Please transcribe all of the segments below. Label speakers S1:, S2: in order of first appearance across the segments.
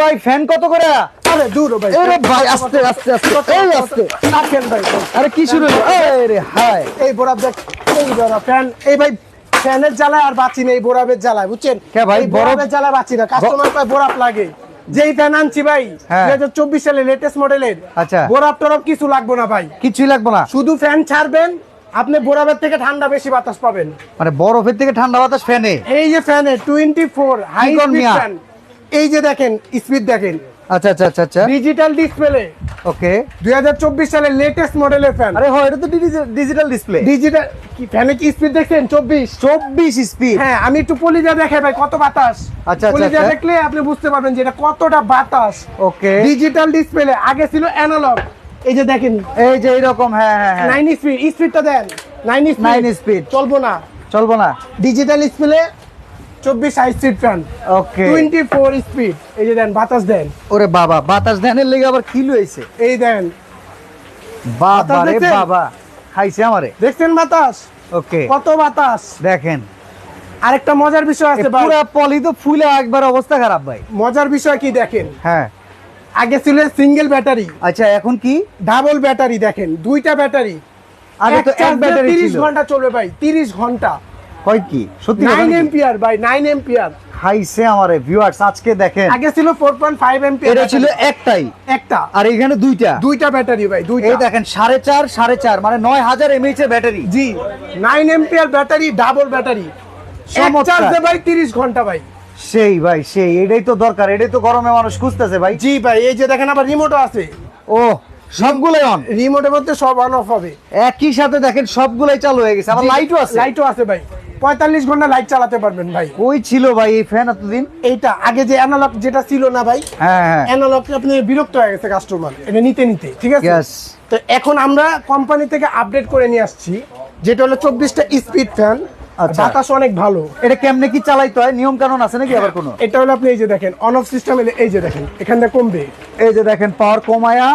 S1: ভাই ফ্যান কত করে?
S2: আরে দূর ভাই
S1: আরে ভাই আস্তে আস্তে আস্তে এই আস্তে।
S2: রাখেন ভাই
S1: আরে কি শুরু হাই
S2: এই বোরাব দেখ এই বোরাব ফ্যান এই ভাই ফ্যানের জ্বালায় আর বাঁচি নেই বোরাবের জ্বালায় বুঝছেন?
S1: কে ভাই,
S2: বোরাবের জ্বালায় বাঁচি না কাস্টমার পায় বোরাব লাগে। যেই ফ্যান আনছি ভাই
S1: হ্যাঁ।
S2: দুই চব্বিশ সালে লেটেস্ট মডেলের
S1: আচ্ছা।
S2: বোরাব টরব কিছু লাগবে না ভাই।
S1: কিছুই লাগবে না?
S2: শুধু ফ্যান ছাড়বেন আপনি বোরাবের থেকে ঠান্ডা বেশি বাতাস পাবেন।
S1: মানে বরফের থেকে ঠান্ডা বাতাস ফ্যানে
S2: এই যে ফ্যানে টোয়েন্টি ফোর হাই ফ্যান এই যে দেখেন স্পিড দেখেন।
S1: আচ্ছা আচ্ছা আচ্ছা আচ্ছা।
S2: ডিজিটাল ডিসপ্লে
S1: ওকে
S2: দুই হাজার চব্বিশ সালের লেটেস্ট মডেলের ফ্যান
S1: আরে হয় এটা তো ডিজিটাল ডিসপ্লে
S2: ডিজিটাল কি ফ্যানে কি স্পিড দেখছেন? চব্বিশ।
S1: চব্বিশ স্পিড
S2: হ্যাঁ আমি একটু পলিজা দেখে ভাই কত বাতাস।
S1: আচ্ছা, আচ্ছা,
S2: পলিজা
S1: আচ্ছা।
S2: দেখলে আপনি বুঝতে পারবেন যে এটা কতটা বাতাস।
S1: ওকে
S2: ডিজিটাল ডিসপ্লে আগে ছিল অ্যানালগ এই যে দেখেন।
S1: এই যে এইরকম হ্যাঁ হ্যাঁ হ্যাঁ।
S2: নাইন স্পিড স্পিডটা দেন। Nine speed
S1: Nine speed।
S2: চলবো না।
S1: চলবো না।
S2: ডিজিটাল ডিসপ্লে চব্বিশ fan.
S1: Okay
S2: twenty four speed এই যে দেন বাতাস দেন।
S1: ওরে বাবা বাতাস ধ্যানের লেগে আবার কিলো হয়েছে
S2: এই দেন।
S1: বাবা রে বাবা খাইছে আমারে।
S2: দেখছেন বাতাস?
S1: ওকে
S2: কত বাতাস?
S1: দেখেন।
S2: আরেকটা মজার বিষয় আছে
S1: পলি তো ফুলে একবার অবস্থা খারাপ ভাই।
S2: মজার বিষয় কি দেখেন?
S1: হ্যাঁ।
S2: আগে ছিল সিঙ্গেল ব্যাটারি
S1: আচ্ছা এখন কি?
S2: ডাবল ব্যাটারি দেখেন দুইটা ব্যাটারি
S1: আগে তো এক ব্যাটারি
S2: তিরিশ
S1: ছিল।
S2: ঘণ্টা চলবে ভাই তিরিশ ঘণ্টা।
S1: কয় কি? সত্যি
S2: নাইন এম্পিয়ার ভাই নাইন এম্পিয়ার
S1: খাইছে আমারে ভিউয়ার্স আজকে দেখেন।
S2: আগে ছিল ফোর পয়েন্ট ফাইভ এম্পিয়ার
S1: এটা ছিল একটাই।
S2: একটা।
S1: আর এখানে দুইটা।
S2: দুইটা ব্যাটারি ভাই দুইটা।
S1: এই দেখেন সাড়ে চার সাড়ে চার মানে নয় হাজার এমএইচ এর ব্যাটারি
S2: জি nine ampere battery double battery
S1: চমৎকার।
S2: চার্জে ভাই তিরিশ ঘণ্টা ভাই।
S1: সেই ভাই সেই এটাই তো দরকার এটাই তো গরমে মানুষ খুঁজতেছে ভাই।
S2: জি ভাই এই যে দেখেন আবার রিমোটও আছে।
S1: ও সবগুলোই অন
S2: রিমোটের মধ্যে সব অন অফ হবে।
S1: একই সাথে দেখেন সবগুলাই চালু হয়ে গেছে আবার লাইটও আছে।
S2: লাইটও আছে ভাই। পঁয়তাল্লিশ ঘণ্টা লাইট চালাতে পারবেন ভাই।
S1: ওই ছিল ভাই এই ফ্যান এতদিন?
S2: এইটা আগে যে অ্যানালগ যেটা ছিল না ভাই
S1: হ্যাঁ হ্যাঁ।
S2: অ্যানালগ আপনি বিরক্ত হয়ে গেছে কাস্টমার এটা নিতে নিতে ঠিক আছে? তো এখন আমরা কোম্পানি থেকে আপডেট করে নিয়ে আসছি যেটা হলো চব্বিশটা স্পিড ফ্যান
S1: আচ্ছা।
S2: বাতাস অনেক ভালো।
S1: এটা কেমনে কি চালাইতে হয়? নিয়ম কানুন আছে নাকি আবার কোনো?
S2: এটা হলো আপনি এই যে দেখেন অন অফ সিস্টেম এই যে দেখেন এখান থেকে কমবে।
S1: এই যে দেখেন পাওয়ার কমায়া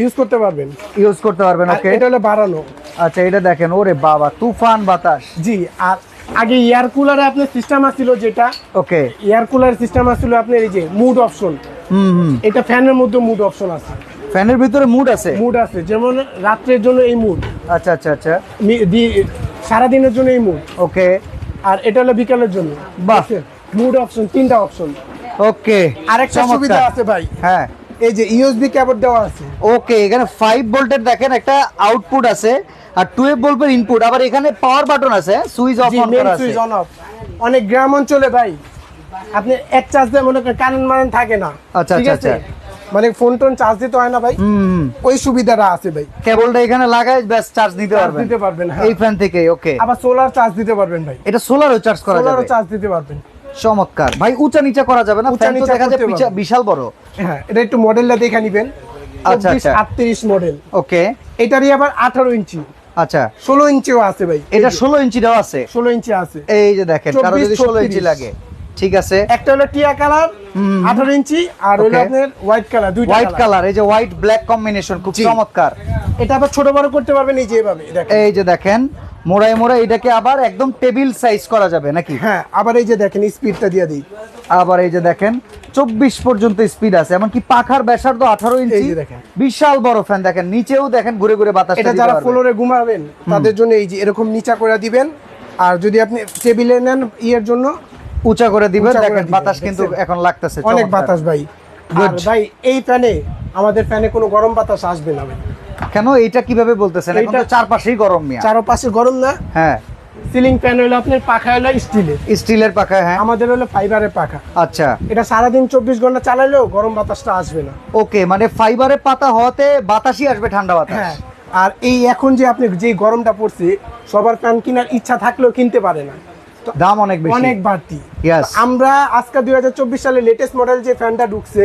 S2: ইউজ করতে পারবেন।
S1: ইউজ করতে পারবেন ওকে
S2: এটা হলো বাড়ানো।
S1: আচ্ছা এটা দেখেন ওরে বাবা তুফান বাতাস।
S2: জি আর আগে এয়ার কুলারে আপনার সিস্টেম আসছিল যেটা।
S1: ওকে
S2: এয়ার কুলার সিস্টেম আসছিল আপনার এই যে মুড অপশন
S1: হুম হুম।
S2: এটা ফ্যানের মধ্যে মুড অপশন আছে।
S1: ফ্যানের ভিতরে মুড আছে?
S2: মুড আছে যেমন রাত্রের জন্য এই মুড
S1: আচ্ছা আচ্ছা আচ্ছা।
S2: সারাদিনের জন্য এই মুড
S1: ওকে
S2: আর এটা হলো বিকালের জন্য।
S1: বাহ।
S2: মুড অপশন তিনটা অপশন
S1: ওকে
S2: আরেকটা সুবিধা আছে ভাই।
S1: হ্যাঁ।
S2: এই যে ইউএসবি কেবল দেওয়া আছে।
S1: ওকে এখানে ফাইভ ভোল্টের দেখেন একটা আউটপুট আছে আর টুয়েলভ ভোল্টের ইনপুট আবার এখানে পাওয়ার বাটন আছে সুইচ অফ অন করা আছে।
S2: সুইচ অন অফ অনেক গ্রাম অঞ্চলে ভাই আপনি এক চার্জ দিয়ে মনে করেন কারেন্ট মারেন থাকে না।
S1: আচ্ছা,
S2: ঠিক
S1: আচ্ছা,
S2: মানে ফোন টোন চার্জ দিতে হয় না ভাই। ওই সুবিধাটা আছে ভাই।
S1: কেবলটা এখানে লাগাই ব্যাস চার্জ
S2: চার্জ
S1: পারবেন।
S2: দিতে পারবেন হ্যাঁ।
S1: এই ফ্যান থেকে ওকে
S2: আবার সোলার চার্জ দিতে পারবেন ভাই।
S1: এটা সোলারও চার্জ করা
S2: সোলারও চার্জ দিতে পারবেন।
S1: চমৎকার। ভাই উঁচা নিচা করা যাবে না
S2: উঁচা
S1: ফ্যান তো
S2: নিচা
S1: দেখা যায় বিশাল বড়।
S2: হ্যাঁ এটা একটু মডেলটা দেখে নিবেন।
S1: আচ্ছা, আচ্ছা।
S2: আটত্রিশ মডেল।
S1: ওকে।
S2: এটারই আবার আঠারো ইঞ্চি।
S1: আচ্ছা।
S2: ষোলো ইঞ্চিও আছে ভাই
S1: এটা ষোলো ইঞ্চিটাও আছে?
S2: ষোলো ইঞ্চি আছে।
S1: এই যে দেখেন
S2: কারও
S1: যদি ষোলো ইঞ্চি লাগে ঠিক আছে।
S2: একটা হলো টিয়া কালার আঠারো ইঞ্চি আর হলো. আপনার হোয়াইট কালার দুইটা
S1: হোয়াইট
S2: কালার।
S1: কালার এই যে হোয়াইট ব্ল্যাক কম্বিনেশন খুব চমৎকার।
S2: এটা আবার ছোট বড় করতে পারবেন এই যে এভাবে দেখেন।
S1: এই যে দেখেন মোড়ায় মোড়ায় এটাকে আবার একদম টেবিল সাইজ করা যাবে নাকি?
S2: হ্যাঁ আবার এই যে দেখেন স্পিডটা দিয়ে দিই।
S1: আবার এই যে দেখেন চব্বিশ পর্যন্ত স্পিড আছে এমনকি পাখার ব্যাসার্ধ আঠারো ইঞ্চি।
S2: দেখেন।
S1: বিশাল বড় ফ্যান দেখেন নিচেও দেখেন ঘুরে ঘুরে বাতাস
S2: এটা যারা ফ্লোরে ঘুমাবেন তাদের জন্য এই যে এরকম নিচা করে দিবেন আর যদি আপনি টেবিলে নেন ইয়ের জন্য
S1: উঁচা করে দিবেন দেখেন বাতাস কিন্তু এখন লাগতেছে
S2: অনেক বাতাস ভাই। ভাই এই ফ্যানে আমাদের ফ্যানে কোনো গরম বাতাস আসবে না ভাই।
S1: কেন এইটা কীভাবে বলতেছেন? এখন তো চারপাশেই গরম মিয়া।
S2: চারপাশে গরম না।
S1: হ্যাঁ।
S2: সিলিং ফ্যান হলো আপনার পাখা হলো স্টিলের।
S1: স্টিলের পাখা হ্যাঁ।
S2: আমাদের হলো ফাইবারের পাখা।
S1: আচ্ছা।
S2: এটা সারাদিন চব্বিশ ঘণ্টা চালালেও গরম বাতাসটা আসবে না।
S1: ওকে মানে ফাইবারের পাতা হওয়াতে বাতাসই আসবে ঠান্ডা বাতাস।
S2: হ্যাঁ। আর এই এখন যে আপনি যে গরমটা পড়ছে সবার ফ্যান কেনার ইচ্ছা থাকলেও কিনতে পারে না।
S1: দাম অনেক বেশি।
S2: অনেক বাড়তি. আমরা আজকে দুই হাজার চব্বিশ সালে লেটেস্ট মডেল যে ফ্যানটা ঢুকছে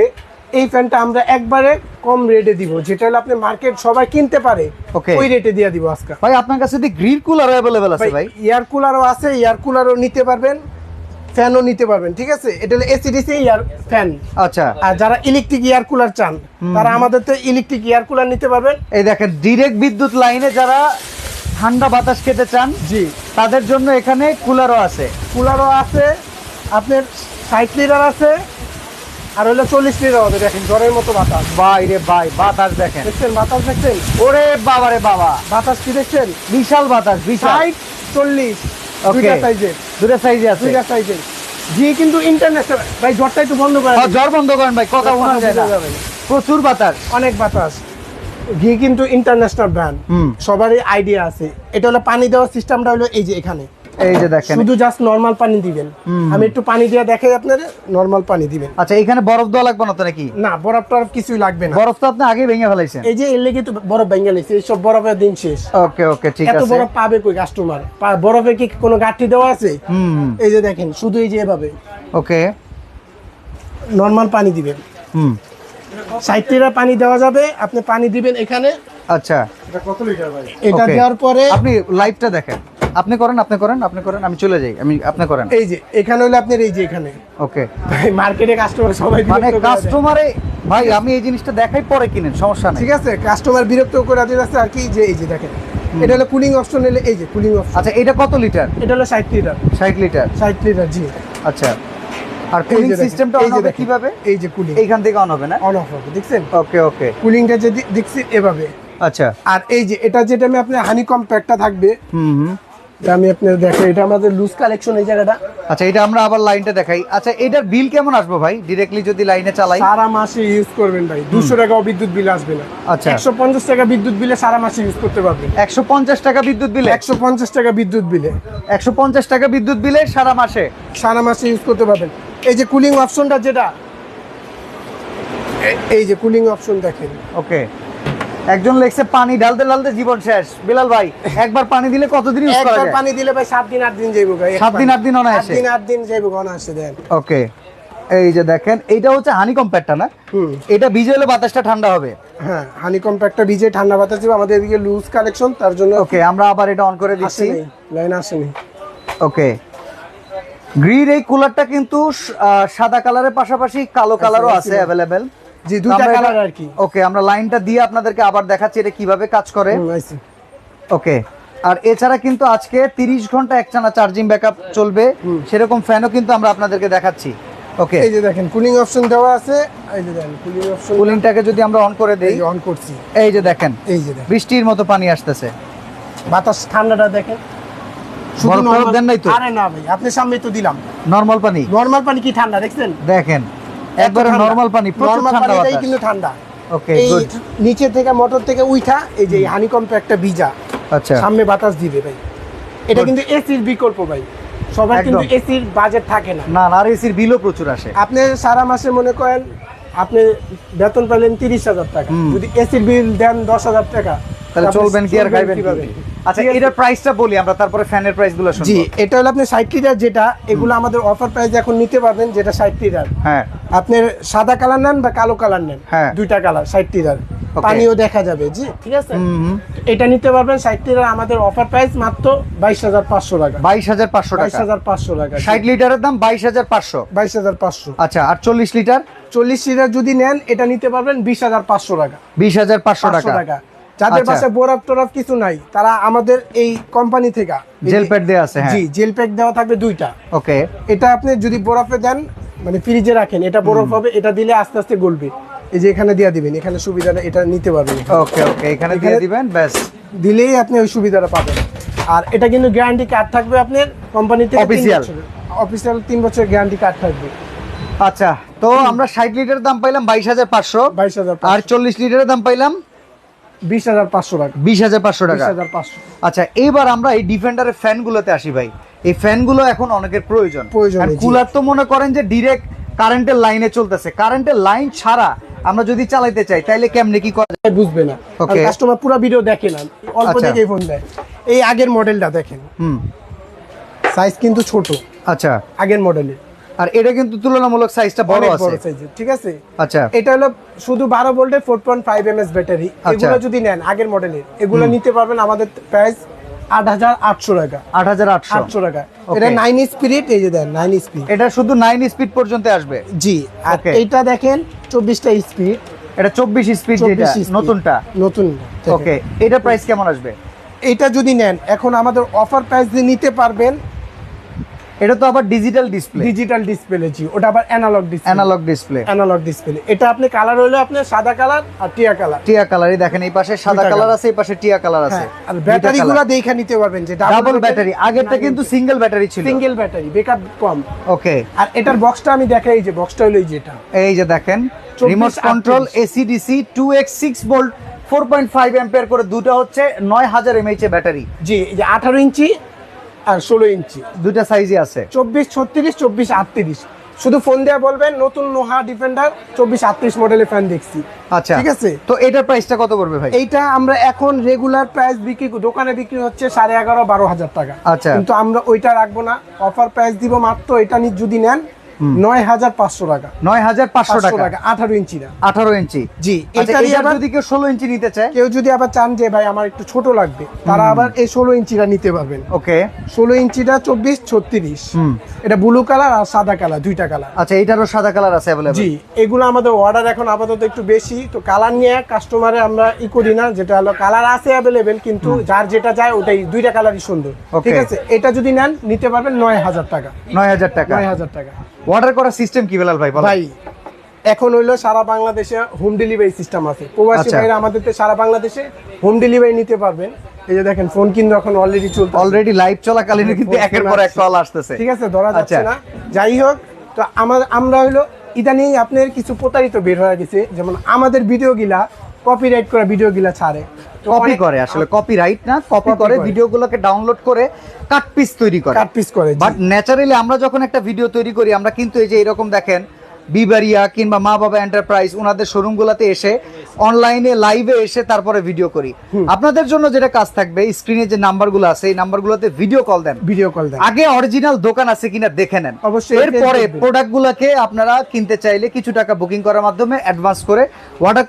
S2: এই ফ্যানটা আমরা একবারে কম রেটে দিব যেটা হলো আপনি মার্কেট সবাই কিনতে পারে
S1: Okay.
S2: ওই রেটে দিয়ে দিব আজকে।
S1: ভাই আপনার কাছে যদি গ্রিল কুলার অ্যাভেলেবেল আছে ভাই
S2: এয়ার কুলারও আছে এয়ার কুলারও নিতে পারবেন ফ্যানও নিতে পারবেন ঠিক আছে? এটা হলো এসিডিসি এয়ার ফ্যান
S1: আচ্ছা।
S2: আর যারা ইলেকট্রিক এয়ার কুলার চান তারা আমাদের তো ইলেকট্রিক এয়ার কুলার নিতে পারবেন।
S1: এই দেখেন ডিরেক্ট বিদ্যুৎ লাইনে যারা ঠান্ডা বাতাস খেতে চান
S2: জি।
S1: তাদের জন্য এখানে কুলারও আছে।
S2: কুলারও আছে আপনার সাইড লিডার আছে আর হলো চল্লিশ লিটার দেখেন জ্বরের মতো বাতাস।
S1: ভাই রে ভাই বাতাস দেখেন।
S2: দেখছেন বাতাস দেখছেন?
S1: ওরে বাবা রে বাবা।
S2: বাতাস কি দেখছেন?
S1: বিশাল বাতাস বিশাল।
S2: চল্লিশ
S1: ওকে
S2: দুইটা সাইজের
S1: দুটো সাইজে আছে।
S2: দুইটা সাইজের জি কিন্তু ইন্টারন্যাশনাল ভাই জ্বরটা একটু বন্ধ
S1: হ্যাঁ, জ্বর বন্ধ করেন ভাই কথা শোনা যায় না। প্রচুর বাতাস।
S2: অনেক বাতাস। ঘি কিন্তু ইন্টারন্যাশনাল ব্র্যান্ড। সবারই আইডিয়া আছে। এটা হলো পানি দেওয়ার সিস্টেমটা হলো এই যে এখানে।
S1: এই যে দেখেন।
S2: শুধু জাস্ট নর্মাল পানি দিবেন। আমি একটু পানি দিয়ে দেখাই আপনাদের নর্মাল পানি দিবেন।
S1: আচ্ছা এখানে বরফ দেওয়া লাগবে না তো নাকি?
S2: না বরফ টরফ কিছুই লাগবে না।
S1: বরফ তো আপনি আগে ভেঙে ফেলাইছেন।
S2: এই যে এর লেগে তো বরফ ভেঙে নিচ্ছে এইসব বরফের দিন শেষ।
S1: ওকে ওকে ঠিক
S2: এত বরফ পাবে কই কাস্টমার বরফে কি কোনো গাঠি দেওয়া আছে?
S1: হুম
S2: এই যে দেখেন শুধু এই যে এভাবে।
S1: ওকে।
S2: নর্মাল পানি দিবেন।
S1: হুম।
S2: ষাট পানি দেওয়া যাবে আপনি পানি দিবেন এখানে।
S1: আচ্ছা।
S2: এটা
S1: Okay.
S2: দেওয়ার পরে
S1: আপনি লাইভটা দেখেন। আপনি করেন আপনি করেন আপনি করেন আমি চলে যাই আমি আপনি করেন।
S2: এই যে এখানে হলো আপনার এই যে এখানে।
S1: ওকে।
S2: ভাই মার্কেটে কাস্টমার সবাই
S1: মানে। কাস্টমারে ভাই আমি এই জিনিসটা দেখাই পরে কিনেন সমস্যা নেই।
S2: ঠিক আছে কাস্টমার বিরক্ত করে দিচ্ছে আর কি যে এই যে দেখেন। এটা হলো কুলিং অপশন হলে এই যে কুলিং অপশন
S1: আচ্ছা এটা কত লিটার
S2: এটা হলো ষাট লিটার
S1: ষাট লিটার
S2: ষাট লিটার জি।
S1: আচ্ছা আর কুলিং সিস্টেমটা অন হবে কীভাবে?
S2: এই যে কুলিং
S1: এইখান থেকে অন হবে না?
S2: অন অফ হবে দেখছেন?
S1: ওকে ওকে।
S2: কুলিংটা যদি দেখছি এভাবে।
S1: আচ্ছা।
S2: আর এই যে এটা যেটা আমি আপনার হানি কম্প্যাক্টটা থাকবে
S1: হুম হুম।
S2: আমি আপনার দেখো এটা আমাদের লুজ কালেকশন এই জায়গাটা।
S1: আচ্ছা এটা আমরা আবার লাইনটা দেখাই। আচ্ছা এটার বিল কেমন আসবে ভাই? ডিরেক্টলি যদি লাইনে চালাই।
S2: সারা মাসে ইউজ করবেন ভাই। দুশো টাকাও বিদ্যুৎ বিল আসবে না।
S1: আচ্ছা।
S2: একশো পঞ্চাশ টাকা বিদ্যুৎ বিলে সারা মাসে ইউজ করতে পারবেন।
S1: একশো পঞ্চাশ টাকা বিদ্যুৎ বিলে
S2: একশো পঞ্চাশ টাকা বিদ্যুৎ বিলে
S1: একশো পঞ্চাশ টাকা বিদ্যুৎ বিলে সারা মাসে?
S2: সারা মাসে ইউজ করতে পারবেন। এই যে কুলিং অপশনটা যেটা এই যে কুলিং অপশন দেখেন।
S1: ওকে একজন লেখছে পানি ঢালতে ঢালতে জীবন শেষ। বিলাল ভাই একবার পানি দিলে কতদিন ইউজ করা
S2: একবার
S1: যায়?
S2: পানি দিলে ভাই সাত দিন আট দিন যাইব ভাই এক
S1: সাত দিন,
S2: পানি।
S1: আট দিন অনায়াসে?
S2: সাত দিন আট দিন যাইব অনায়াসে দেন।
S1: ওকে এই যে দেখেন এইটা হচ্ছে হানি কম্প্যাক্টটা না? এটা ভিজে হলে বাতাসটা ঠান্ডা হবে।
S2: হ্যাঁ হানি কম্প্যাক্টটা ভিজে ঠান্ডা বাতাস দিব আমাদের এদিকে লুজ কালেকশন তার জন্য
S1: ওকে আমরা আবার এটা অন করে দিচ্ছি।
S2: লাইন আসেনি।
S1: ওকে গ্রিন এই কুলারটা কিন্তু সাদা কালারের পাশাপাশি কালো কালারও আছে অ্যাভেলেবেল
S2: জি দুইটা কালার আর কি।
S1: ওকে আমরা লাইনটা দিয়ে আপনাদেরকে আবার দেখাচ্ছি এটা কীভাবে কাজ করে। ওকে আর এছাড়া কিন্তু আজকে 30 ঘণ্টা একটানা চার্জিং ব্যাকআপ চলবে। সেরকম ফ্যানও কিন্তু আমরা আপনাদেরকে দেখাচ্ছি। ওকে
S2: এই যে দেখেন কুলিং অপশন দেওয়া আছে। এই যে দেখেন কুলিং অপশন
S1: কুলিংটাকে যদি আমরা অন করে দেই
S2: অন করছি।
S1: এই যে দেখেন
S2: এই যে দেখেন।
S1: বৃষ্টির মতো পানি আসতেছে।
S2: বাতাস ঠান্ডাটা দেখেন।
S1: টরফ
S2: normal-
S1: দেন নাই তো?
S2: আরে না ভাই আপনি সামনে তো দিলাম।
S1: নর্মাল পানি?
S2: নরমাল পানি কি ঠান্ডা দেখছেন?
S1: দেখেন। একবারে নর্মাল পানি প্রচুর ঠান্ডা বাতাস।
S2: কিন্তু ঠান্ডা।
S1: ওকে গুড
S2: নিচে থেকে মোটর থেকে উঠা এই যে হানি একটা ভিজা
S1: আচ্ছা।
S2: সামনে বাতাস দিবে ভাই। এটা কিন্তু এসির বিকল্প ভাই। সবার কিন্তু এসির বাজেট থাকে না।
S1: না না আর এসির বিলও প্রচুর আসে।
S2: আপনি সারা মাসে মনে করেন আপনি বেতন পেলেন তিরিশ হাজার টাকা। যদি এসির বিল দেন দশ হাজার টাকা
S1: তাহলে চলবেন কি আর খাইবেন
S2: কীভাবে?
S1: আচ্ছা এটার প্রাইসটা বলি আমরা তারপরে ফ্যানের প্রাইসগুলো
S2: জি এটা হলো আপনি ষাট লিটার যেটা এগুলো আমাদের অফার প্রাইস এখন নিতে পারবেন যেটা ষাট লিটার।
S1: হ্যাঁ।
S2: আপনি সাদা কালার নেন বা কালো কালার নেন
S1: হ্যাঁ।
S2: দুইটা কালার ষাট লিটার।
S1: Okay.
S2: পানিও দেখা যাবে জি? ঠিক আছে। এটা নিতে পারবেন ষাট লিটার আমাদের অফার প্রাইস মাত্র বাইশ হাজার পাঁচশো টাকা।
S1: বাইশ হাজার পাঁচশো
S2: বাইশ
S1: টাকা
S2: হাজার পাঁচশো টাকা
S1: ষাট লিটারের দাম বাইশ হাজার পাঁচশো।
S2: বাইশ হাজার পাঁচশো।
S1: আচ্ছা আর চল্লিশ লিটার?
S2: চল্লিশ লিটার যদি নেন এটা নিতে পারবেন বিশ হাজার পাঁচশো টাকা।
S1: বিশ হাজার পাঁচশো
S2: পাঁচশো
S1: টাকা।
S2: টাকা। যাদের। পাশে বরফ টরফ কিছু নাই তারা আমাদের এই কোম্পানি থেকে
S1: জেল প্যাড দেওয়া আছে হ্যাঁ।
S2: জি জেল প্যাক দেওয়া থাকবে দুইটা।
S1: ওকে।
S2: এটা আপনি যদি বরফে দেন মানে ফ্রিজে রাখেন এটা বরফ হবে এটা দিলে আস্তে আস্তে গলবে। এই যে এখানে দিয়ে দিবেন এখানে সুবিধাটা এটা নিতে পারবেন
S1: ওকে ওকে এখানে দিয়ে দিবেন ব্যাস।
S2: দিলেই আপনি ওই সুবিধাটা পাবেন। আর এটা কিন্তু গ্যারান্টি কার্ড থাকবে আপনার কোম্পানি থেকে
S1: Official।
S2: অফিসিয়াল তিন বছর গ্যারান্টি কার্ড থাকবে।
S1: আচ্ছা তো আমরা ষাট লিটারের দাম পাইলাম বাইশ হাজার পাঁচশো।
S2: বাইশ হাজার
S1: আর চল্লিশ লিটারের দাম পাইলাম
S2: বিশ হাজার পাঁচশো টাকা।
S1: বিশ হাজার পাঁচশো
S2: বিশ
S1: টাকা
S2: হাজার পাঁচশো।
S1: আচ্ছা এইবার আমরা এই ডিফেন্ডারের ফ্যানগুলোতে আসি ভাই। এই ফ্যানগুলো এখন অনেকের প্রয়োজন।
S2: প্রয়োজন,
S1: কুলার তো মনে করেন যে ডিরেক্ট কারেন্টের লাইনে চলতেছে। কারেন্টের লাইন ছাড়া আমরা যদি চালাইতে চাই তাইলে কেমনে কি করা যায়?
S2: বুঝবে না। কাস্টমার পুরো ভিডিও দেখে না। অল্প
S1: আচ্ছা।
S2: দেখেই ফোন দেয়। এই আগের মডেলটা দেখেন।
S1: হুম।
S2: সাইজ কিন্তু ছোট।
S1: আচ্ছা।
S2: আগের মডেলের
S1: আর এটা কিন্তু তুলনামূলক সাইজটা বড় আছে।
S2: ঠিক আছে?
S1: আচ্ছা।
S2: এটা হলো শুধু বারো ভোল্টের four point five M S battery.
S1: আচ্ছা।
S2: এগুলো যদি নেন আগের মডেলের এগুলো নিতে পারবেন আমাদের প্রাইস আট হাজার আটশো টাকা।
S1: আট হাজার আটশো।
S2: আটশো টাকা। এটা নাইন স্পিরিট এই যে দেন নাইন স্পিড
S1: এটা শুধু নাইন স্পিড পর্যন্ত আসবে?
S2: জি আর. এইটা দেখেন চব্বিশটা স্পিড
S1: এটা চব্বিশ স্পিড যেটা নতুনটা?
S2: নতুন।
S1: ওকে এটা প্রাইস কেমন আসবে?
S2: এটা যদি নেন এখন আমাদের অফার প্রাইস দিয়ে নিতে পারবেন
S1: এটা তো আবার ডিজিটাল ডিসপ্লে
S2: ডিজিটাল ডিসপ্লে জি ওটা আবার analog display
S1: analog display
S2: analog display এটা আপনি কালার হলো আপনার সাদা কালার আর টিয়া কালার
S1: টিয়া কালারই দেখেন এই পাশে সাদা কালার আছে এই পাশে টিয়া কালার আছে।
S2: হ্যাঁ আর ব্যাটারি গুলো দেখে নিতে পারবেন যে
S1: ডাবল ব্যাটারি আগেরটা কিন্তু সিঙ্গেল ব্যাটারি ছিল।
S2: সিঙ্গেল ব্যাটারি বেকআপ কম।
S1: ওকে
S2: আর এটার বক্সটা আমি দেখাই যে বক্সটা হলো এই যেটা
S1: এই যে দেখেন
S2: 24
S1: remote control
S2: 38
S1: AC DC 2x6 volt 4.5 ampere করে দুটো হচ্ছে 9000 এমএইচ এর ব্যাটারি
S2: জি এই যে আঠারো ইঞ্চি আর ষোলো ইঞ্চি।
S1: দুটা সাইজই আছে।
S2: চব্বিশ ছত্রিশ চব্বিশ আটত্রিশ। শুধু ফোন দেওয়া বলবেন নতুন নোহা ডিফেন্ডার চব্বিশ আটত্রিশ মডেলের ফ্যান দেখছি।
S1: আচ্ছা
S2: ঠিক আছে।
S1: তো এটার প্রাইসটা কত পড়বে ভাই?
S2: এইটা আমরা এখন রেগুলার প্রাইস বিক্রি দোকানে বিক্রি হচ্ছে সাড়ে এগারো বারো হাজার টাকা।
S1: আচ্ছা।
S2: কিন্তু আমরা ওইটা রাখব না অফার প্রাইস দিব মাত্র এটা নিয়ে
S1: যদি
S2: নেন ব্লু কালার আর সাদা কালার দুইটা কালার।
S1: আচ্ছা এটারও সাদা কালার আছে
S2: এগুলো আমাদের অর্ডার এখন আপাতত একটু বেশি। তো কালার নিয়ে কাস্টমারে আমরা ই করি না যেটা হলো কালার আছে অ্যাভেলেবেল কিন্তু যার যেটা যায় ওটাই দুইটা কালারই সুন্দর। ঠিক আছে? এটা যদি নেন নিতে পারবেন নয় হাজার টাকা।
S1: নয় হাজার টাকা।
S2: নয় হাজার টাকা।
S1: অর্ডার করার সিস্টেম কি বেলাল ভাই বলো
S2: ভাই এখন হইল সারা বাংলাদেশে হোম ডেলিভারি সিস্টেম আছে। প্রবাসী
S1: আচ্ছা।
S2: ভাইরা আমাদের সারা বাংলাদেশে হোম ডেলিভারি নিতে পারবেন। এই যে দেখেন ফোন কিন্তু এখন অলরেডি চলতে
S1: অলরেডি লাইভ চলাকালীন কিন্তু একের পর এক। কল আসতেছে।
S2: ঠিক আছে ধরা যাচ্ছে
S1: আচ্ছা।
S2: না। যাই হোক তো আমার আমরা হলো ইদানিং আপনার কিছু প্রতারিত বের হয়ে গেছে। যেমন আমাদের ভিডিও গিলা কপিরাইট করা ভিডিও গিলা ছাড়ে।
S1: কপি করে আসলে কপিরাইট না কপি করে
S2: ভিডিও
S1: ভিডিওগুলোকে ডাউনলোড করে কাট পিস তৈরি করে।
S2: কাট পিস করে
S1: বাট ন্যাচারালি আমরা যখন একটা ভিডিও তৈরি করি আমরা কিন্তু এই যে এরকম দেখেন বিবারিয়া কিংবা মা বাবা এন্টারপ্রাইজ ওনাদের শোরুমগুলোতে এসে অনলাইনে লাইভে এসে তারপরে ভিডিও করি। আপনাদের জন্য যেটা কাজ থাকবে স্ক্রিনে যে নাম্বারগুলো আছে এই নাম্বারগুলোতে ভিডিও কল দেন।
S2: ভিডিও কল দেন।
S1: আগে অরিজিনাল দোকান আছে কিনা দেখে নেন।
S2: অবশ্যই
S1: এরপরে। প্রোডাক্টগুলোকে আপনারা কিনতে চাইলে কিছু টাকা বুকিং করার মাধ্যমে অ্যাডভান্স করে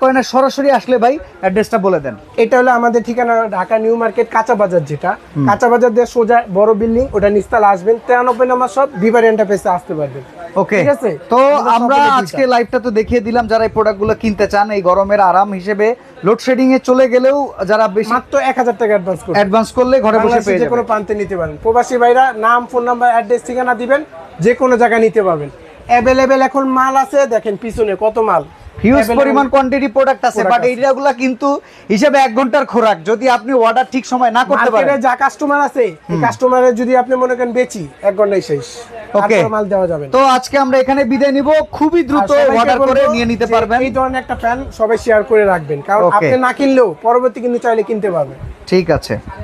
S1: করেন আর সরাসরি আসলে ভাই অ্যাড্রেসটা বলে দেন।
S2: এটা হলো আমাদের ঠিকানা ঢাকা নিউ মার্কেট কাঁচা বাজার যেটা। কাঁচা বাজার দিয়ে সোজা বড় বিল্ডিং ওটা নিস্তাল আসবেন তিরানব্বই নম্বর সব বিবার এন্টারপ্রাইসে আসতে পারবেন।
S1: ওকে
S2: ঠিক আছে?
S1: তো আমরা আজকে লাইভটা তো দেখিয়ে দিলাম যারা এই প্রোডাক্টগুলো কিনতে চান এই গরমের আরাম হিসেবে লোডশেডিং এ চলে গেলেও যারা বেশি
S2: মাত্র এক হাজার টাকা অ্যাডভান্স করবেন
S1: অ্যাডভান্স করলে ঘরে বসে পেয়ে
S2: কোনো
S1: যাবেন।
S2: প্রান্তে নিতে পারেন প্রবাসী ভাইরা নাম ফোন নাম্বার অ্যাড্রেস ঠিকানা দিবেন যে কোনো জায়গায় নিতে পারবেন। অ্যাভেলেবেল এখন মাল আছে দেখেন পিছনে কত মাল।
S1: হিউজ পরিমাণ কোয়ান্টিটি প্রোডাক্ট আছে বাট। এইগুলা কিন্তু হিসাবে এক ঘণ্টার খোরাক যদি আপনি অর্ডার ঠিক সময় না করতে পারেন।
S2: যা কাস্টমার আছে কাস্টমারের যদি আপনি মনে করেন বেচি এক ঘন্টায় শেষ। তারপর মাল দেওয়া যাবে
S1: তো আজকে আমরা এখানে বিদায় নিব। খুবই দ্রুত অর্ডার করে নিয়ে নিতে পারবেন।
S2: এই ধরনের একটা ফ্যান সবাই শেয়ার করে রাখবেন। কারণ আপনি না কিনলেও পরবর্তী কিন্তু চাইলে কিনতে পারবেন।
S1: ঠিক আছে।